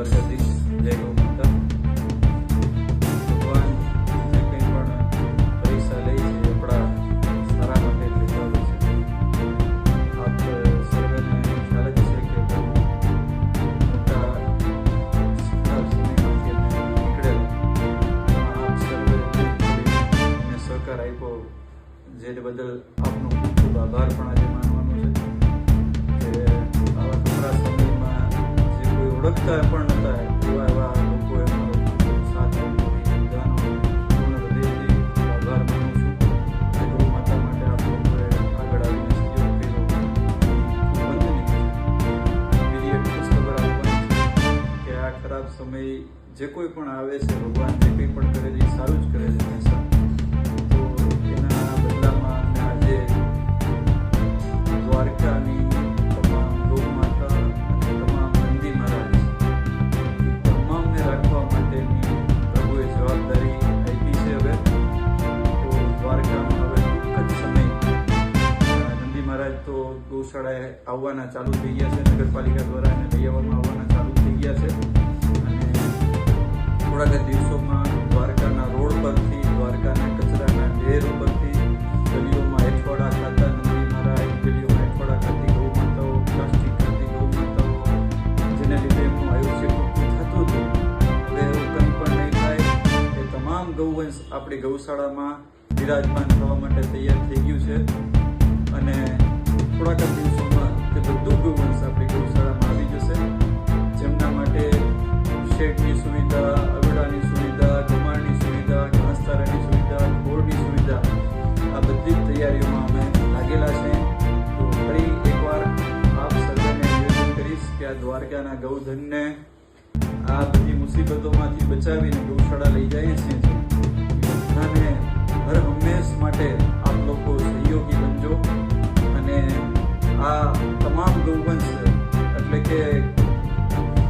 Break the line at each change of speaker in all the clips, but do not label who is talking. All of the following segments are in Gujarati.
દ્વારકાધીશ જય ગૌ જે કંઈ પણ પૈસા લે છે આપણા જ જ કે બહુ જે સહકાર આપ્યો. જેને બદલ આપનો ખૂબ ખૂબ આભાર પણ આજે બીજી પણ ખાસ એવા એવા લોકો કે આ ખરાબ સમય જે કોઈ પણ આવે છે ભગવાન જે કંઈ પણ ગૌશાળાએ આવવાના ચાલુ થઈ ગયા છે, નગરપાલિકા દ્વારા એને લઈ આવવામાં આવવાના ચાલુ થઈ ગયા છે. અને થોડાક જ દિવસોમાં દ્વારકાના રોડ પરથી, દ્વારકાના કચરાના ઢેર ઉપરથી ગલીઓમાં એઠવાડા ખાતા નંદી મહારાજ, ગલીઓમાં એઠવાડા ખાતી ગૌ માતાઓ, પ્લાસ્ટિક ખાતી ગૌ માતાઓ, જેને લીધે એમનું આયુષ્ય થતું હતું. હવે એવું કંઈ પણ નહીં થાય, એ તમામ ગૌવંશ આપણી ગૌશાળામાં વિરાજમાન થવા માટે તૈયાર થઈ ગયું છે. થોડાક જ દિવસોમાં તે બધું ગૌવંશ આપણી ગૌશાળામાં આવી જશે જેમના માટે શેડની સુવિધા અગડાની સુવિધા ગમાણની સુવિધા ઘાસચારાની સુવિધા ઘોડની સુવિધા આ બધી જ તૈયારીઓમાં અમે લાગેલા છે તો ફરી એકવાર આપ સર્વેને નિવેદન કરીશ કે આ દ્વારકાના ગૌધનને આ બધી મુસીબતોમાંથી બચાવીને ગૌશાળા લઈ જઈએ છીએ જે એ બધાને હર હંમેશ માટે કે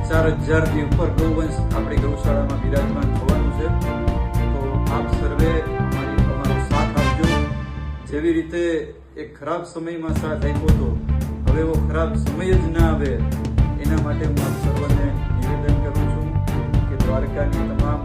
ચાર હજારથી ઉપર ગૌવંશ આપણી ગૌશાળામાં બિરાજમાન થવાનું છે. તો આપ સર્વે અમારી અમારો સાથ આપજો. જેવી રીતે એક ખરાબ સમયમાં સાથ આપ્યો હતો હવે એવો ખરાબ સમય જ ના આવે, એના માટે હું આપ સર્વને નિવેદન કરું છું કે દ્વારકાની તમામ